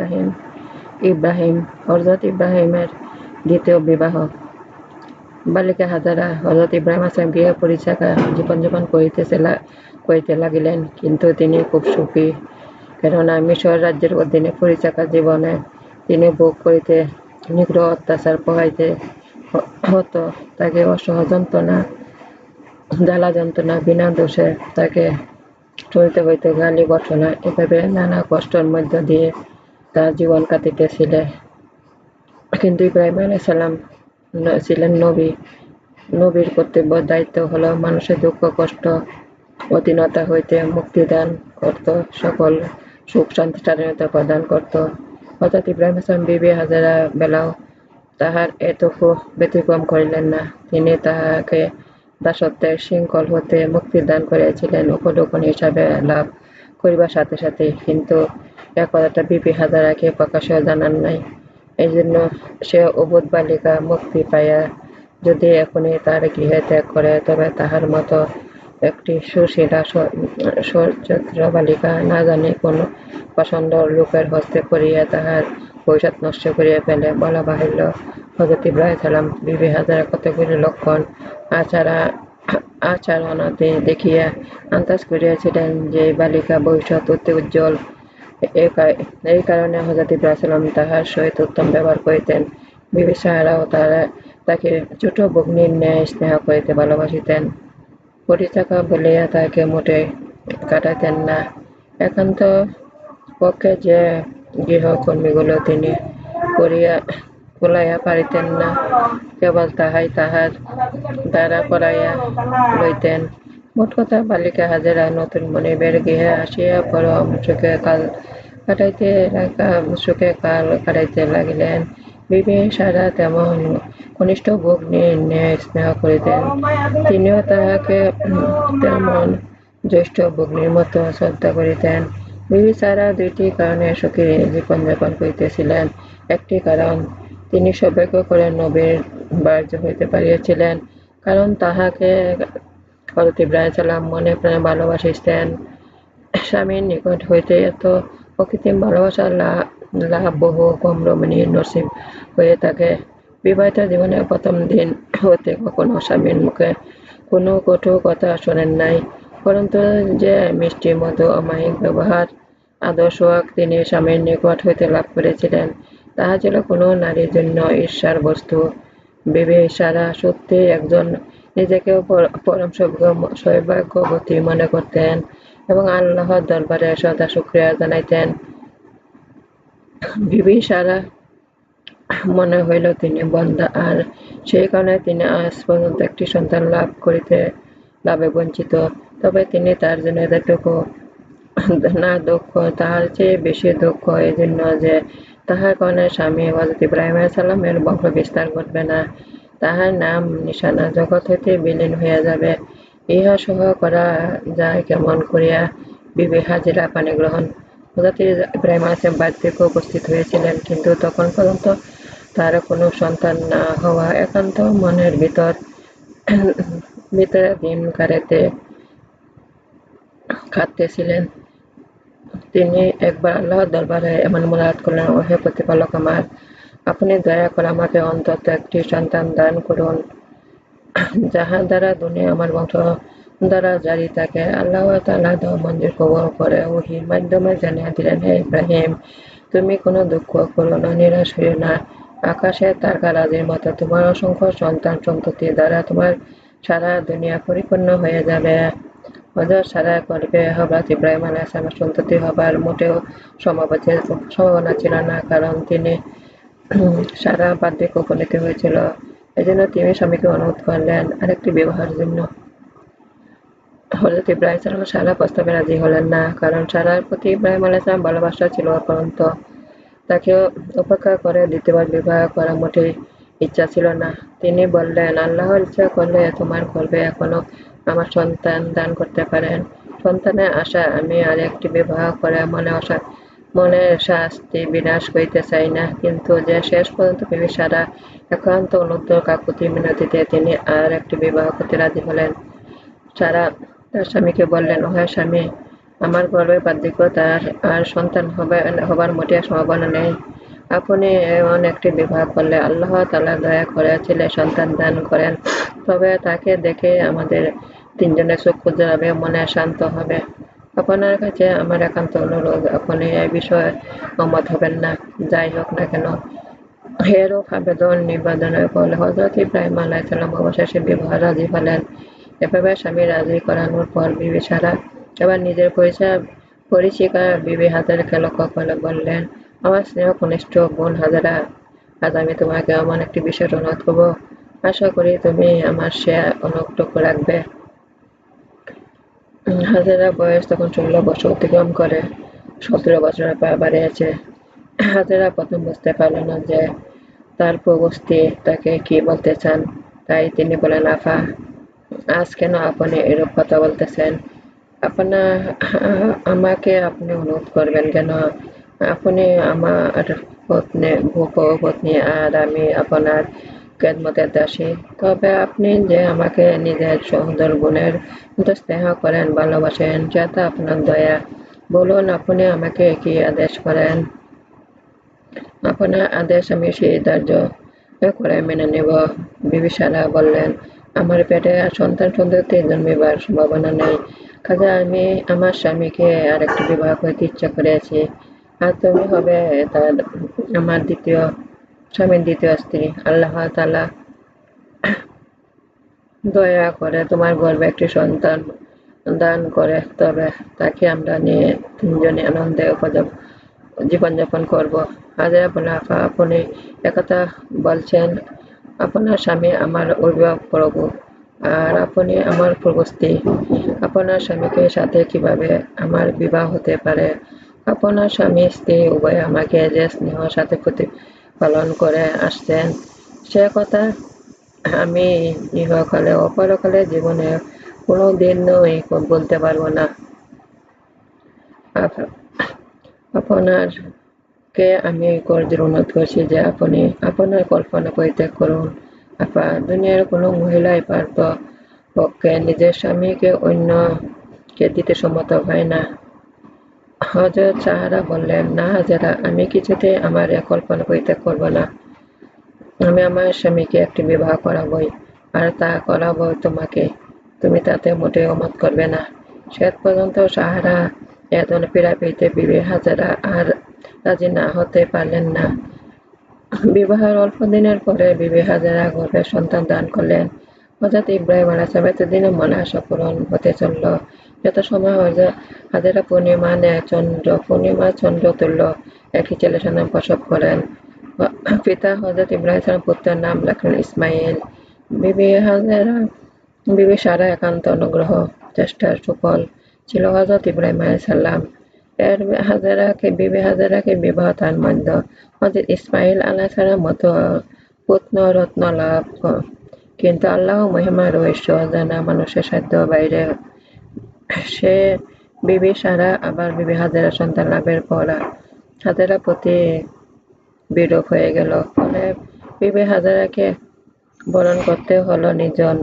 রাহিম। ইব্রাহিম ইব্রাহিমের দ্বিতীয় বিবাহ। বালিকা হাজারা ইব্রাহিম আসলাম গৃহ লাগিলেন। কিন্তু তিনি খুব সুখী। কেননা মিশর রাজ্যের অধীনে পরিচাকা জীবনে তিনি ভোগ করিতে নিগ্রহ অত্যাচার পোহাইতে হতো। তাকে অসহ যন্ত্রণা, জ্বালা যন্ত্রণা, বিনা দোষে তাকে চলতে হইতে গালি বর্ষণা এভাবে নানা কষ্টের মধ্য দিয়ে তার জীবন কাটিতেছিল। কিন্তু ইব্রাহিম আলাইসাল্লাম ছিলেন নবী। নবীর কর্তব্য, দায়িত্ব হলো মানুষের দুঃখ, কষ্ট, অধীনতা হইতে মুক্তিদান করত, সকল সুখ, শান্তি, স্বাধীনতা প্রদান করত। অর্থাৎ ইব্রাহিম হাসান বিবি হাজারা বেলাও তাহার এতটুকু ব্যতিক্রম করিলেন না। তিনি তাহাকে দাসত্বের শৃঙ্খল হতে মুক্তি দান করিয়াছিলেন উপলোকন হিসাবে লাভ করিবার সাথে সাথে কিন্তু এ কথাটা বিপি হাজারাকে প্রকাশে জানান নাই। এই জন্য সে অবুধ বালিকা মুক্তি পাইয়া যদি এখনই তার গৃহে ত্যাগ করে, তবে তাহার মতো একটি সুশীলা সচরিত্র বালিকা না জানি কোন পছন্দ লোকের হস্তে পড়িয়া তাহার ভবিষ্যৎ নষ্ট করিয়া ফেলে বলা বাহিল্য। হজরত ইব্রাহিম সালাম বিবি হাজারা কতগুলি লক্ষণ আচারা, আচরণাদি দেখিয়া আন্দাজ করিয়াছিলেন যে বালিকা ভবিষ্যৎ অতি উজ্জ্বল। এই কারণে হজরত ইব্রাহিম তাহার সহিত উত্তম ব্যবহার করিতেন। বিবি সাহারাও তারা তাকে ছোট ভগ্নির ন্যায় স্নেহ করিতে ভালোবাসিতেন। পরিচাকা বলিয়া তাকে মোটে কাটাইতেন না। একান্ত পক্ষে যে গৃহকর্মীগুলো তিনি করিয়া কুলাইয়া পারিতেন না। কেবল তাহাই তাহার দ্বারা করাইয়া লইতেন। মোট কথা, বালিকা হাজারা নতুন মনিবের গৃহে আসিয়া পরম সুখে কাল কাটাইতে সুখে কাল কাটাইতে লাগিলেন। বিবি সারা তেমন কনিষ্ঠ ভগ্নি স্নেহ করিতেন। তিনিও তাহাকে তেমন জ্যেষ্ঠ ভগ্নির মতো শ্রদ্ধা করিতেন। বিবি দুইটি কারণে সুখী জীবনযাপন করিতেছিলেন। একটি কারণ, তিনি সৌভাগ্য করে নবীর বার্য হইতে পারিয়াছিলেন। কারণ তাহাকে সালাম মনে প্রাণে ভালোবাসিতেন। স্বামীর নিকট হইতে এত অকৃত্রিম ভালোবাসা লাভ বহু কম রমণীর নসিব হয়ে থাকে। বিবাহিত জীবনের প্রথম দিন হতে কখনো স্বামীর মুখে কোনো কঠোর কথা শোনেন নাই। পরন্তু যে মিষ্টি, মধু, অমায়িক ব্যবহার আদর্শ তিনি স্বামীর নিকট হইতে লাভ করেছিলেন। তাহা ছিল কোনো নারীর জন্য ঈর্ষার বস্তু। বিবে সারা সত্যি একজন নিজেকেও পরম সৌভাগ্যবতী মনে করতেন এবং আল্লাহর দরবারে সদা শুক্রিয়া জানাইতেন। বিবি সারা মনে হইল তিনি বন্দা, আর সেই কারণে তিনি আজ পর্যন্ত একটি সন্তান লাভ করিতে, লাভে বঞ্চিত। তবে তিনি তার জন্য এতটুকু না দক্ষ তাহার চেয়ে বেশি দক্ষ এই জন্য যে তাহার কারণে স্বামী হজরত ইব্রাহিম সাল্লামের বংশ বিস্তার ঘটবে না। তাহার নাম নিশানা, জগৎ হইতে বিলীন হইয়া যাবে। ইহা সহ করা যায় কেমন করিয়া বিবে হাজিরা পানি গ্রহণ। হজরত ইব্রাহিম আসলাম বাড়িতে উপস্থিত হয়েছিলেন, কিন্তু তখন পর্যন্ত তার কোনো সন্তান না হওয়া একান্ত মনের ভিতর ভিতরে দিন কারেতে কাটতেছিলেন তিনি একবার আল্লাহর দরবারে এমন মুলাহাত করলেন ও হে প্রতিপালক আমার, আপনি দয়া করে আমাকে অন্তত একটি সন্তান দান করুন। যাহার দ্বারা দুনিয়া আমার বংশ দ্বারা জারি থাকে, আল্লাহ তালা মন্দির কবর করে ওহির মাধ্যমে জানিয়ে দিলেন, হে ইব্রাহিম, তুমি কোনো দুঃখ করো না, নিরাশ হইও না। আকাশে তারকারাজির মতো তোমার অসংখ্য সন্তান সন্ততি দ্বারা তোমার সারা দুনিয়া পরিপূর্ণ হয়ে যাবে। হজর সারা কল্পে হজরত ইব্রাহিম আলাইসলামের সন্ততি হবার মোটেও সম্ভাবনা সম্ভাবনা ছিল না, কারণ তিনি সারা বার্ধক্য উপনীত হয়েছিল। এই জন্য তিনি স্বামীকে অনুরোধ করলেন আরেকটি বিবাহের জন্য। হজরত ইব্রাহিম সালাম সারা প্রস্তাবে রাজি হলেন না, কারণ সারার প্রতি ইব্রাহিম আলাইসলাম ভালোবাসা ছিল অপরন্ত। তাকে উপেক্ষা করে দ্বিতীয়বার বিবাহ করা মোটেই ইচ্ছা ছিল না। তিনি বললেন, আল্লাহর ইচ্ছা করলে তোমার গর্বে এখনও আমার সন্তান দান করতে পারেন। সন্তানের আশা আমি আর একটি বিবাহ করে মনে আশা মনের শাস্তি বিনাশ করিতে চাই না। কিন্তু যে শেষ পর্যন্ত বিবি সারা একান্ত অনুদ্ধ কাকুতি মিনতিতে তিনি আর একটি বিবাহ করতে রাজি হলেন। সারা তার স্বামীকে বললেন, ওহে স্বামী, আমার গর্বে বার্ধক্য, তার আর সন্তান হবে হবার মোটেও সম্ভাবনা নেই। আপনি এমন একটি বিবাহ করলে আল্লাহ তালা দয়া করে ছেলে সন্তান দান করেন। তবে তাকে দেখে আমাদের তিনজনের চক্ষু জড়াবে মনে শান্ত হবে। আপনার কাছে আমার একান্ত অনুরোধ, আপনি এ বিষয়ে অমত হবেন না। যাই হোক না কেন, এরূপ আবেদন নিবেদনের ফলে হজরত ইব্রাহিম আলাইসাল্লাম অবশেষে বিবাহ রাজি হলেন। এভাবে স্বামী রাজি করানোর পর বিবি সারা এবার নিজের পরিচয়, পরিচিকা বিবি হাজারকে লক্ষ্য করে বললেন, আমার স্নেহ কনিষ্ঠ বোন হাজারা, আজ আমি তোমাকে এমন একটি বিশেষ অনুরোধ করব। আশা করি তুমি আমার সে অনুরোধটুকু রাখবে। হাজারা বয়স তখন ষোলো বছর অতিক্রম করে, সতেরো বছরের পা বাড়িয়েছে। হাজারা প্রথম বুঝতে পারল না যে তার প্রবস্তি তাকে কি বলতে চান, তাই তিনি বলেন আফা, আজ কেন আপনি এরূপ কথা বলতেছেন? আপনার আমাকে আপনি অনুরোধ করবেন কেন? আপনি আমার পত্নী পত্নী আর আমি আপনার খেদমতের দাসী। তবে আপনি যে আমাকে নিজের সুন্দর গুণের মতো স্নেহ করেন, ভালোবাসেন যাতে আপনার দয়া। বলুন, আপনি আমাকে কি আদেশ করেন? আপনার আদেশ আমি সেই ধার্য করে মেনে নেব। বিবিসারা বললেন, আমার পেটে সন্তান সন্ততি জন্মিবার সম্ভাবনা নেই। কাজে আমি আমার স্বামীকে আরেকটি বিবাহ করতে ইচ্ছা করেছি। আর তুমি হবে তার আমার দ্বিতীয় স্বামীর দ্বিতীয় স্ত্রী। আল্লাহ তালা দয়া করে তোমার গর্বে একটি সন্তান দান করে, তবে তাকে আমরা নিয়ে তিনজনে আনন্দে উপযোগ জীবনযাপন করব। হাজার আপা আপনি একথা বলছেন, আপনার স্বামী আমার অভিভাবক প্রভু, আর আপনি আমার প্রবস্তি আপনার স্বামীকে সাথে কীভাবে আমার বিবাহ হতে পারে? আপনার স্বামী স্ত্রী উভয় আমাকে যে স্নেহ, সাথে প্রতিপালন করে আসছেন। সে কথা আমি ইহকালে অপরকালে জীবনে কোনো দিনই বলতে পারব না। আপনার কে আমি করজের অনুরোধ করছি যে আপনি আপনার কল্পনা পরিত্যাগ করুন। আপা, দুনিয়ার কোনো মহিলাই পারত পক্ষে নিজের স্বামীকে অন্যকে দিতে সম্মত হয় না। হজরত সাহারা বললেন, না হাজারা আমি কিছুতে আমার এ কল্পনা পরিত্যাগ করব না। আমি আমার স্বামীকে একটি বিবাহ করাবই, আর তা করাবো তোমাকে। তুমি তাতে মোটেও মত করবে না। শেষ পর্যন্ত সাহারা এত পীড়াপিতে বিবে হাজারা আর রাজি না হতে পারলেন না। বিবাহের অল্প দিনের পরে বিবে হাজারা গর্ভে সন্তান দান করলেন। হজরত ইব্রাহিম আলাইসালাম এতদিনে মনে আশা পূরণ হতে চলল। যত সময় হাজারা পূর্ণিমা নেয় চন্দ্র, পূর্ণিমা চন্দ্র তুল্য একটি ছেলে সন্তান প্রসব করেন। পিতা হজরত ইব্রাহিম সালাম, পুত্রের নাম রাখলেন ইসমাইল বিবি হাজারা, বিবি সারা একান্ত অনুগ্রহ, চেষ্টার সুফল ছিল হজরত ইব্রাহিম আলাইসাল্লাম এর হাজারাকে, বিবি হাজারাকে বিবাহ তার মধ্য হজরত ইসমাইল আলাইসালাম মতো পুত্ন রত্ন লাভ কিন্তু আল্লাহ মহিমা রহস্য জানা মানুষের সাধ্য বাইরে সে বিবি সারা, আবার বিবি হাজারা সন্তান লাভের পর হাজারা প্রতি বিরূপ হয়ে গেল। ফলে বিবি হাজারাকে বরণ করতে হলো নিজন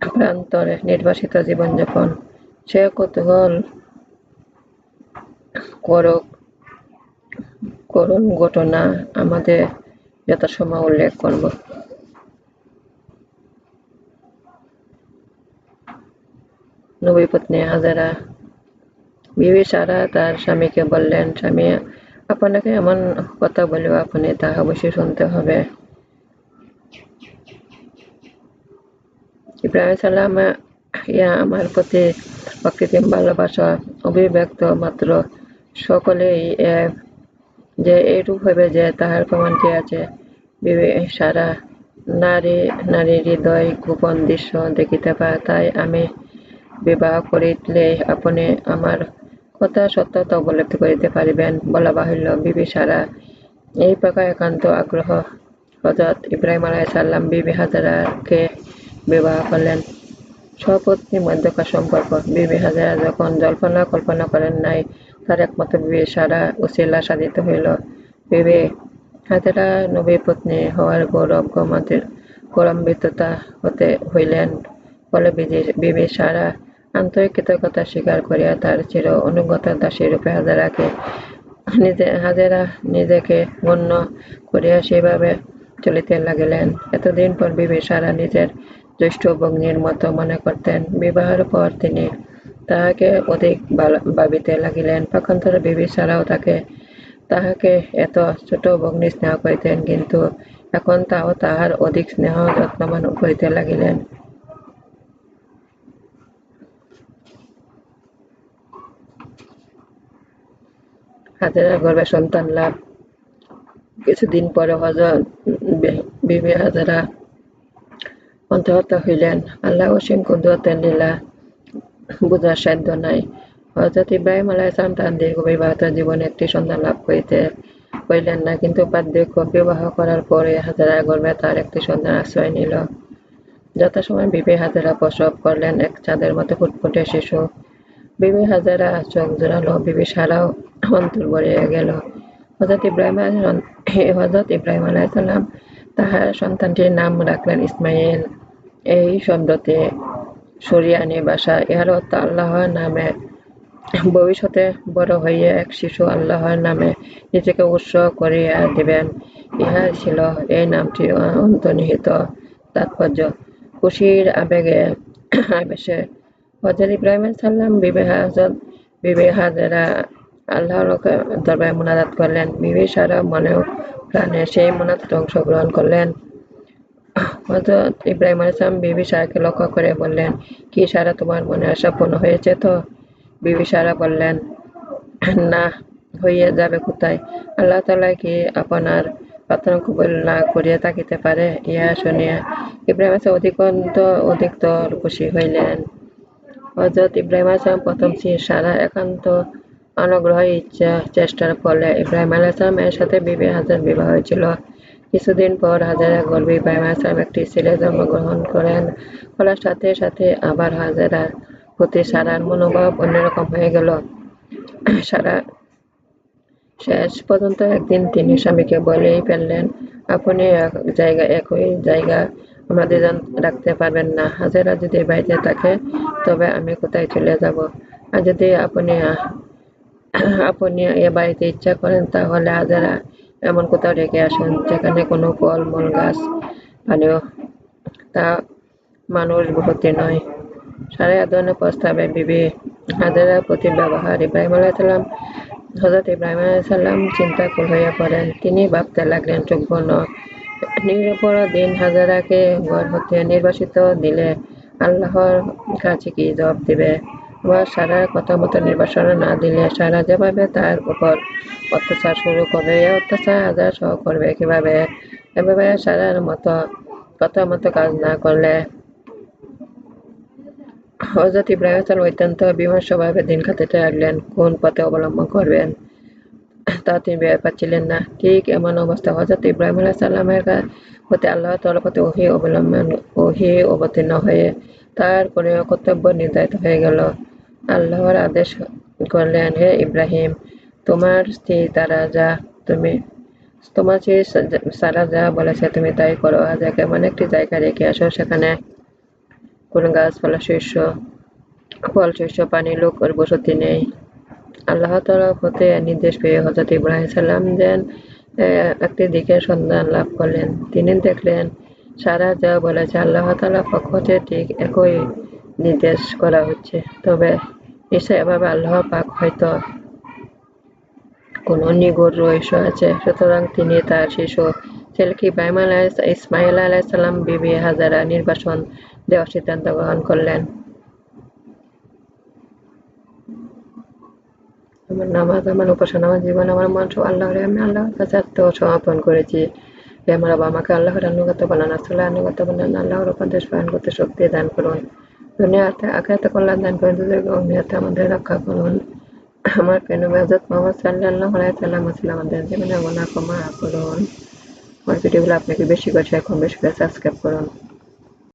প্রান্তরে নির্বাসিত জীবনযাপন। সে কৌতূহল করুক করুণ ঘটনা আমাদের যথাসময় উল্লেখ করব। নবী পত্নী হাজারা। বিবি সারা তার স্বামীকে বললেন, স্বামী, আপনাকে এমন কথা বলেও আপনি, তা অবশ্যই শুনতে হবে। ইব্রাহিম সাল্লাম ইয়া আমার প্রতি অকৃত্রিম ভালোবাসা অভিব্যক্ত মাত্র। সকলেই যে এইরূপ হবে যে তাহার প্রমাণ কি আছে? সারা নারী নারী হৃদয় গোপন দৃশ্য দেখিতে পায়, তাই আমি বিবাহ করিলে আপনি আমার কথা সত্যতা উপলব্ধি করিতে পারিবেন বলা বাহুল্য। বিবি সারা এই প্রকার একান্ত আগ্রহ হজরত ইব্রাহিম আলাই সাল্লাম বিবি হাজারাকে বিবাহ করলেন। স্বপত্নী মধ্যকার সম্পর্ক। বিবি হাজারা যখন জল্পনা কল্পনা করেন নাই, তার একমাত্র বিবি সারা উসিলা সাধিত হইল। বিবি হাজারা নবী পত্নী হওয়ার গৌরব গৌরম্বিততা হতে হইলেন ফলে বিবি সারা আন্তরিক কৃতজ্ঞতা স্বীকার করিয়া তার চির অনুগত দাসীরূপে হাজারাকে, নিজে, হাজেরা নিজেকে গণ্য করিয়া সেভাবে চলিতে লাগিলেন। এতদিন পর বিবি সারা নিজের জ্যৈষ্ঠ ভগ্নির মতো মনে করতেন, বিবাহের পর তিনি তাহাকে অধিক ভাবিতে লাগিলেন। পক্ষান্তর বিবি সারাও তাকে, তাহাকে এত ছোট ভগ্নি স্নেহ করিতেন, কিন্তু এখন তাও তাহার অধিক স্নেহ যত্নবান করিতে লাগিলেন। হাজারা গর্বে সন্তান লাভ। কিছুদিন পরে হজরত বিবি হাজারা অন্তহত্যা হইলেন। আল্লাহ অসীম কুদরতের লীলা বুঝার সাধ্য নাই। হজরত ইব্রাহিম আলাহ ইসলাম তার দীর্ঘ বিবাহিত জীবনে একটি সন্তান লাভ করিতে করিলেন না, কিন্তু বার্ধক্য বিবাহ করার পরে হাজারা গর্বে তার একটি সন্তান আশ্রয় নিল। যথাসময় বিবি হাজারা প্রসব করলেন, এক চাঁদের মতো ফুটফুটে শিশু। বিবি হাজারা চোখ জোড়ালো বিবি সারাও অন্তর ভরিয়া গেল। হজরত ইব্রাহিম হজরত ইব্রাহিম আলাইসাল্লাম তাহার সন্তানটির নাম রাখলেন ইসমাইল। এই শব্দতে সরিয়ানি ভাষা ইহার অর্থ আল্লাহর নামে। ভবিষ্যতে বড় হইয়া এক শিশু আল্লাহর নামে নিজেকে উৎসর্গ করিয়া দিবেন। ইহা ছিল এই নামটি অন্তর্নিহিত তাৎপর্য। খুশির আবেগে, আবেশে হজরত ইব্রাহিম সাল্লাম বিবে হাজত বিবে হাজেরা আল্লাহর দরবারে মোনাজাত করলেন বিবি সারা মনেও প্রাণে সেই মোনাজাতে অংশগ্রহণ করলেন হজরত ইব্রাহিম আলাইসলাম বিবি সারাকে লক্ষ্য করে বললেন, কি সারা তোমার মনে আশা পূর্ণ হয়েছে তো? বিবি সারা বললেন, না, হইয়া যাবে কোথায়? আল্লাহ তালা কি আপনার প্রার্থনা কবুল না করিয়া থাকিতে পারে? ইহা শুনিয়া ইব্রাহিম অধিকন্ত, অধিকতর খুশি হইলেন। হজরত ইব্রাহিম আসলাম প্রথম সারা একান্ত অনুগ্রহ ইচ্ছা, চেষ্টার ফলে ইব্রাহিম আলাইসলামের সাথে বিবি হাজার বিবাহ হয়েছিল। কিছুদিন পর হাজারা গর্বে ইব্রাহিম আলাইসলাম একটি ছেলে জন্মগ্রহণ করেন। ফলার সাথে সাথে আবার হাজারার প্রতি সারার মনোভাব অন্যরকম হয়ে গেল। সারা শেষ পর্যন্ত একদিন তিনি স্বামীকে বলেই ফেললেন, আপনি এক জায়গা, একই জায়গা আমাদের রাখতে পারবেন না। হাজারা যদি বাড়িতে থাকে তবে আমি কোথায় চলে যাব? আর যদি আপনি আপনি এ বাড়িতে ইচ্ছা করেন, তাহলে হাজারা এমন কোথাও রেখে আসুন, যেখানে কোনো ফলমূল গাছ পানীয় তা মানুষ ভর্তি নয়। সাড়ে ধরনের প্রস্তাবে বিবি হাজারার প্রতি ব্যবহার ইব্রাহিম আলাইসাল্লাম হজরত ইব্রাহিম আলাইসাল্লাম চিন্তাকুল হইয়া পড়েন। তিনি ভাবতে লাগলেন, চোখ বর্ণ নিরপর দিন হাজারাকে ঘর হতে নির্বাসিত দিলে আল্লাহর কাছে কি জবাব দিবে? বা সারার কথা মতো নির্বাসন না দিলে সারা যেভাবে তার উপর অত্যাচার শুরু করবে অত্যাচার হাজার সহ করবে কীভাবে? এভাবে সারার মতো কথা মতো কাজ না করলে হজরত ইব্রাহিম অত্যন্ত বিমর্ষভাবে দিন কাটাতে লাগলেন। কোন পথে অবলম্বন করবেন? তা তিনি ভেবে পাচ্ছিলেন না। ঠিক এমন অবস্থা। হজরত ইব্রাহিম আলাহ সাল্লামের প্রতি আল্লাহ তালা প্রতি ওহি অবলম্বন, ওহি অবতীর্ণ হয়ে তার কোনো কর্তব্য নির্ধারিত হয়ে গেল। আল্লাহর আদেশ করলেন, হে ইব্রাহিম, তোমার স্ত্রী তারা যা তুমি তোমার স্ত্রী সারা যা বলেছে তুমি তাই করো। আজাকে এমন একটি জায়গা রেখে আসো, সেখানে কোনো গাছপালা, শস্য ফল, শস্য, পানি, লোক, বসতি নেই। আল্লাহ তরফ হতে নির্দেশ পেয়ে হজরত ইব্রাহিম সাল্লাম যেন একটি দিকের সন্ধান লাভ করলেন। তিনি দেখলেন, সারা যা বলেছে আল্লাহ তালা পক্ষ হতে ঠিক একই নির্দেশ করা হচ্ছে। তবে নিশ্চয় এভাবে আল্লাহ পাক হয়তো কোন নিগুড় রহস্য আছে সুতরাং তিনি তার শিশু ছেলেকে ইব্রাহিম ইসমাইল আলাইসাল্লাম বিবি হাজারা নির্বাসন দেওয়ার সিদ্ধান্ত গ্রহণ করলেন। আমার নামাজ, আমার উপাসনা, আমার জীবন, আমার মন সব আল্লাহরে আমি আল্লাহর কাছে আত্মসমর্পণ করেছি। হে আমার বাবা, আমাকে আল্লাহর আনুগত বানান আসলে আনুগত বানান, আল্লাহর উপদেশ পালন করতে শক্তি দান করুন। দুনিয়াতে আখাতে কল্যাণ দান করুন, দুনিয়াতে আমাদের রক্ষা করুন। আমার প্রেম হজরত মোহাম্মদ সাল্লাহ সাল্লাম আসলে আমাদের জীবনে গোনা ক্ষমা করুন। আমার ভিডিওগুলো আপনাকে বেশি করে শেয়ার করুন, বেশি করে সাবস্ক্রাইব করুন।